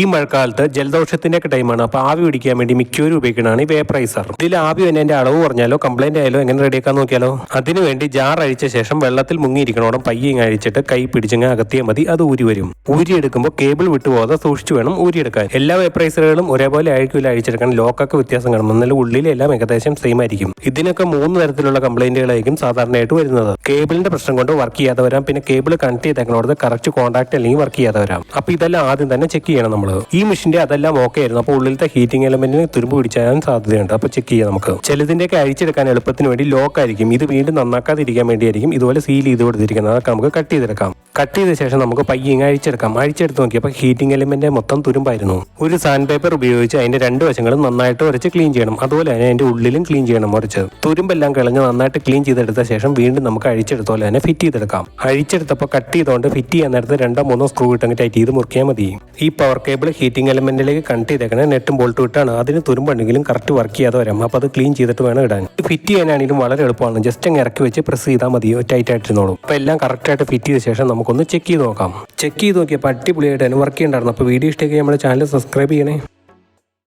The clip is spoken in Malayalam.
ഈ മഴക്കാലത്ത് ജലദോഷത്തിന്റെ ഒക്കെ ടൈമാണ്. അപ്പോൾ ആവി പിടിക്കാൻ വേണ്ടി മിക്കവരും ഉപയോഗിക്കുന്നതാണ് ഈ വേപ്പറൈസർ ഇതിൽ ആവി തന്നെ അളവ് പറഞ്ഞാലോ കംപ്ലൈന്റ് ആയാലോ എങ്ങനെ റെഡിയാക്കാൻ നോക്കിയാലോ? അതിനുവേണ്ടി ജാർ അഴിച്ച ശേഷം വെള്ളത്തിൽ മുങ്ങിയിരിക്കണോടും പയ്യങ്ങ് അഴിച്ചിട്ട് കൈ പിടിച്ചങ്ങ് അകത്തിയാൽ മതി അത് ഊരി വരും. ഊരിയെടുക്കുമ്പോൾ കേബിൾ വിട്ടുപോകാതെ സൂക്ഷിച്ചു വേണം ഊരിയെടുക്കാൻ എല്ലാ വേപ്പറൈസറുകളും ഒരേപോലെ ആയിരിക്കില്ല അഴിച്ചെടുക്കാൻ. ലോക്കൊക്കെ വ്യത്യാസം കാണും. എന്നാലും ഉള്ളിലെല്ലാം ഏകദേശം സെയിം ആയിരിക്കും. ഇതിനൊക്കെ മൂന്ന് തരത്തിലുള്ള കംപ്ലൈന്റുകളായിരിക്കും സാധാരണയായിട്ട് വരുന്നത്. കേബിളിന്റെ പ്രശ്നം കൊണ്ട് വർക്ക് ചെയ്യാതെ വരാം. പിന്നെ കേബിൾ കണക്ട് ചെയ്തേക്കണോടത്ത് കറക്റ്റ് കോൺടാക്ട് അല്ലെങ്കിൽ വർക്ക് ചെയ്യാതെ വരാം. അപ്പൊ ഇതെല്ലാം ആദ്യം തന്നെ ചെക്ക് ചെയ്യണം നമ്മൾ ഈ മെഷീന്റെ അതെല്ലാം ഓക്കെ ആയിരുന്നു. അപ്പോൾ ഉള്ളിലത്തെ ഹീറ്റിംഗ് എലമെന്റിന് തുരുമ്പ് പിടിച്ചാൻ സാധ്യതയുണ്ട്. അപ്പോൾ ചെക്ക് ചെയ്യാം നമുക്ക്. ചിലതിന്റെയൊക്കെ അഴിച്ചെടുക്കാൻ എളുപ്പത്തിന് വേണ്ടി ലോക്ക് ആയിരിക്കും. ഇത് വീണ്ടും നന്നാക്കാതിരിക്കാൻ വേണ്ടിയായിരിക്കും ഇതുപോലെ സീൽ ചെയ്ത് കൊടുത്തിരിക്കുന്നത്. അതൊക്കെ നമുക്ക് കട്ട് ചെയ്തെടുക്കാം. കട്ട് ചെയ്ത ശേഷം നമുക്ക് പയ്യങ്ങ് അഴിച്ചെടുക്കാം. അഴിച്ചെടുത്ത് നോക്കിയപ്പോൾ ഹീറ്റിംഗ് എലമെന്റ് മൊത്തം തുരുമ്പായിരുന്നു. ഒരു സാൻഡ് പേപ്പർ ഉപയോഗിച്ച് അതിന്റെ രണ്ട് വശങ്ങളും നന്നായിട്ട് ഉരച്ച് ക്ലീൻ ചെയ്യണം. അതുപോലെ തന്നെ അതിന്റെ ഉള്ളിലും ക്ലീൻ ചെയ്യണം ഉരച്ച്. തുരുമ്പെല്ലാം കളഞ്ഞ് നന്നായിട്ട് ക്ലീൻ ചെയ്തെടുത്ത ശേഷം വീണ്ടും നമുക്ക് അഴിച്ചെടുത്ത പോലെ തന്നെ ഫിറ്റ് ചെയ്തെടുക്കാം. അഴിച്ചെടുത്തപ്പോൾ കട്ട് ചെയ്തുകൊണ്ട് ഫിറ്റ് ചെയ്യാൻ നേരത്ത് രണ്ടോ മൂന്നോ സ്ക്രൂ ഇട്ടങ്ങ് ടൈറ്റ് ചെയ്ത് മുറിക്കാൻ മതി. ഈ പവർ കേബിൾ ഹീറ്റിംഗ് എലമെന്റിലേക്ക് കണക്ട് ചെയ്തേക്കണേ. നെറ്റും ബോൾട്ടും ഇട്ടാണ്. അതിന് തുരുമ്പുണ്ടെങ്കിലും കറക്റ്റ് വർക്ക് ചെയ്യാതെ വരാം. അപ്പോൾ അത് ക്ലീൻ ചെയ്തിട്ട് വേണം ഇടാൻ. ഫിറ്റ് ചെയ്യാനാണെങ്കിലും വളരെ എളുപ്പമാണ്. ജസ്റ്റ് അങ്ങ് ഇറക്കി വെച്ച് പ്രസ് ചെയ്താൽ മതി. ടൈറ്റ് ആയിട്ട് ആയിട്ടിരുന്നോളും. അപ്പോൾ എല്ലാം കറക്റ്റായിട്ട് ഫിറ്റ് ചെയ്ത ശേഷം നമുക്കൊന്ന് ചെക്ക് ചെയ്ത് നോക്കാം. ചെക്ക് ചെയ്ത് നോക്കിയപ്പോൾ അടിപൊളിയായിട്ട് തന്നെ വർക്ക് ചെയ്യണ്ടായിരുന്നു. അപ്പോൾ വീഡിയോ ഇഷ്ടമായി നമ്മുടെ ചാനൽ സബ്സ്ക്രൈബ് ചെയ്യണേ.